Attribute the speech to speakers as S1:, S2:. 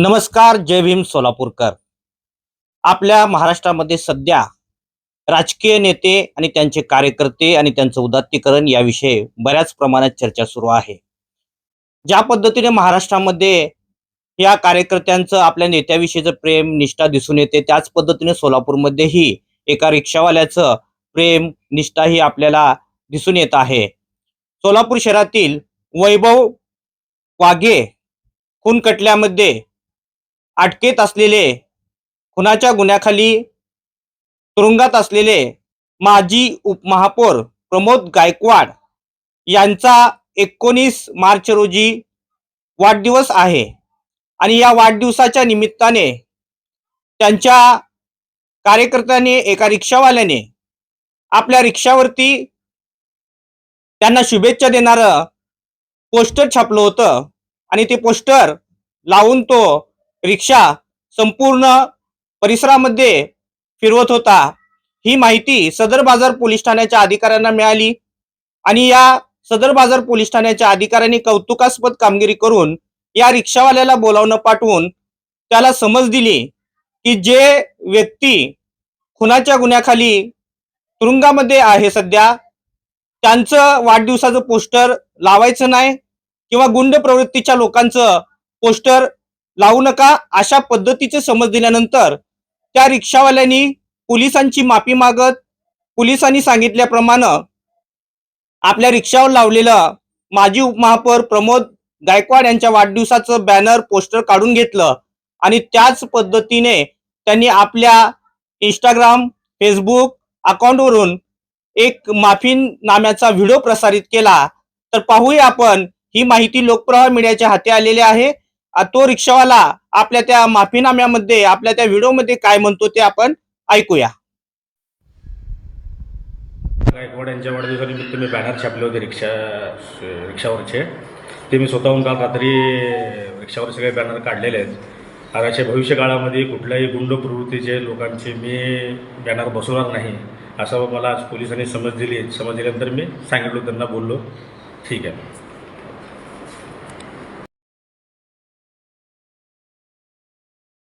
S1: नमस्कार जय भीम सोलापूरकर. आपल्या महाराष्ट्रामध्ये सध्या राजकीय नेते आणि त्यांचे कार्यकर्ते आणि त्यांचं उदात्तीकरण याविषयी बऱ्याच प्रमाणात चर्चा सुरू आहे. ज्या पद्धतीने महाराष्ट्रामध्ये या कार्यकर्त्यांचं आपल्या नेत्याविषयीचं प्रेम निष्ठा दिसून येते त्याच पद्धतीने सोलापूरमध्येही एका रिक्षावाल्याचं प्रेम निष्ठा ही आपल्याला दिसून येत आहे. सोलापूर शहरातील वैभव वाघे खून कटल्यामध्ये अटकेत असलेले खुनाच्या गुन्ह्याखाली तुरुंगात असलेले माजी उपमहापौर प्रमोद गायकवाड यांचा एकोणीस मार्च रोजी वाढदिवस आहे. आणि या वाढदिवसाच्या निमित्ताने त्यांच्या कार्यकर्त्याने एका रिक्षावाल्याने आपल्या रिक्षावरती त्यांना शुभेच्छा देणारं पोस्टर छापलं होतं. आणि ते पोस्टर लावून तो रिक्षा संपूर्ण परिसरामध्ये फिरवत होता. ही माहिती सदर बाजार पोलीस ठाण्याच्या अधिकाऱ्यांना मिळाली आणि या सदर बाजार पोलीस ठाण्याच्या अधिकाऱ्यांनी कौतुकास्पद कामगिरी करून या रिक्षावाल्याला बोलावणं पाठवून त्याला समज दिली की जे व्यक्ती खुनाच्या गुन्ह्याखाली तुरुंगामध्ये आहे सध्या त्यांचं वाढदिवसाचं पोस्टर लावायचं नाही किंवा गुंड प्रवृत्तीच्या लोकांचं पोस्टर लावू नका अशा पद्धतीचे समज दिल्यानंतर त्या रिक्षावाल्यांनी पोलिसांची माफी मागत पोलिसांनी सांगितल्याप्रमाणे आपल्या रिक्षावर लावलेलं माजी उपमहापौर प्रमोद गायकवाड यांच्या वाढदिवसाचं बॅनर पोस्टर काढून घेतलं आणि त्याच पद्धतीने त्यांनी आपल्या इंस्टाग्राम फेसबुक अकाउंटवरून एक माफीनाम्याचा व्हिडिओ प्रसारित केला. तर पाहूया आपण ही माहिती लोकप्रवाह मीडियाच्या हाती आलेली आहे. तो रिक्षावाला आपल्या त्या माफीनाम्यामध्ये आपल्या त्या व्हिडिओमध्ये काय म्हणतो ते आपण ऐकूया.
S2: गायकवाड यांच्या वाढदिवसानिमित्त मी बॅनर छापले होते रिक्षा रिक्षावरचे. ते मी स्वतःहून काल रात्री रिक्षावर सगळे बॅनर काढलेले आहेत. आणि अशा भविष्य काळामध्ये कुठल्याही गुंड प्रवृत्तीचे लोकांचे मी बॅनर बसवणार नाही असं मला आज पोलिसांनी समज दिली. समज दिल्यानंतर मी सांगितलं त्यांना बोललो. ठीक आहे.